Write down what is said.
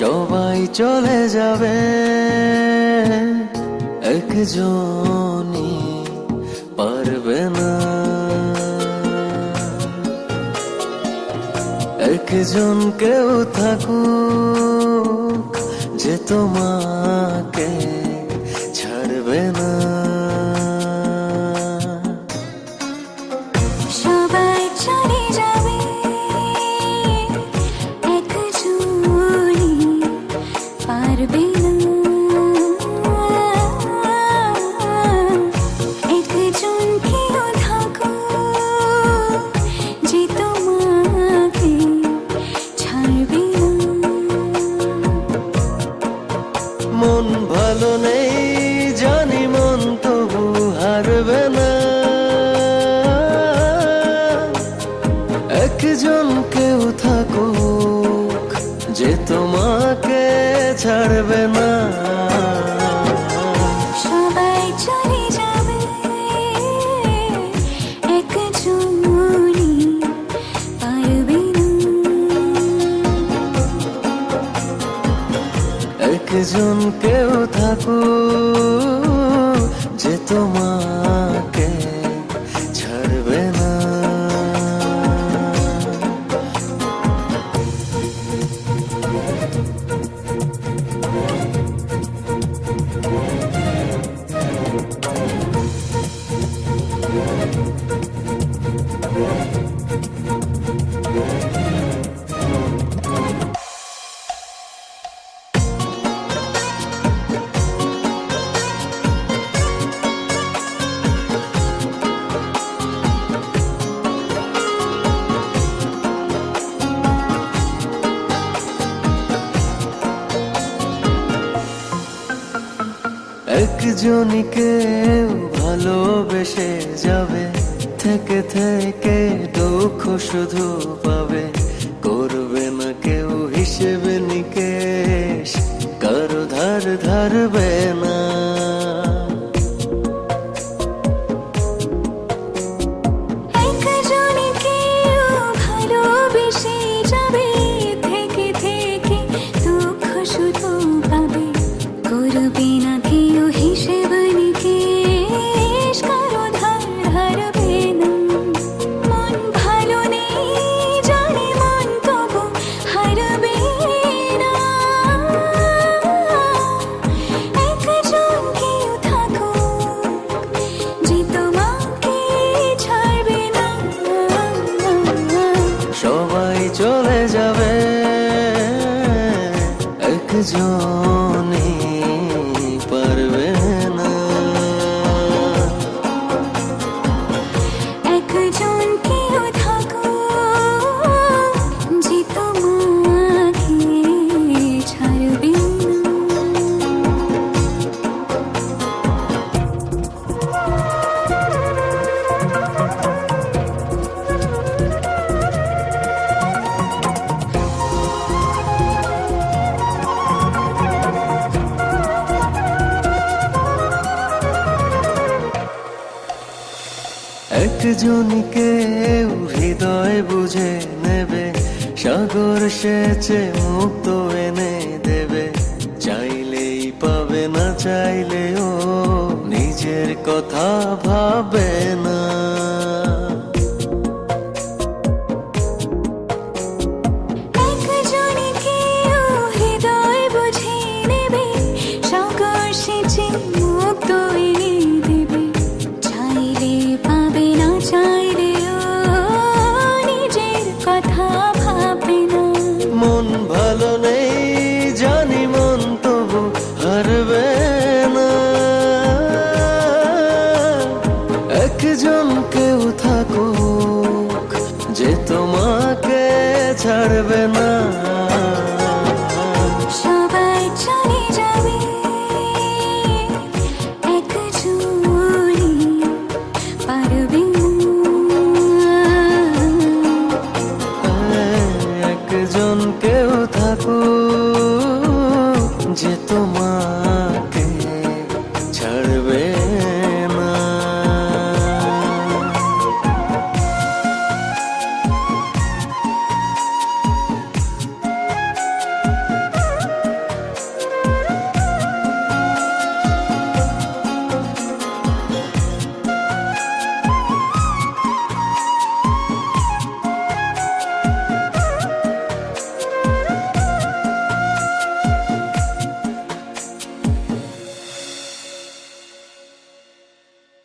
সবাই চলে যাবে। একজনই পারবে না। একজন কেউ থাকুক যে তোমাকে তোমাকে ছাড়বে না। সবাই চলে যাবে। একজনই পারবে না। একজন কেউ থাকুক যে তোমাকে একজনই কেউ ভালোবেসে যাবে, থেকে থেকে দুঃখ শুধু পাবে। করবে না কেউ হিসেবে নিকেশ, কারও ধার ধারবে না। থেকে থেকে শুধু একজনই একজনই কেউ হৃদয় বুঝে নেবে, সাগর সেচে মুক্ত এনে দেবে। চাইলেই পাবে না, চাইলেও নিজের কথা ভাবে না। একজন কেউ থাকুক যে তোমাকে ছাড়বে না। সবাই চলে যাবে একজনই পারবে একজন কেউ থাকুক যে তোমার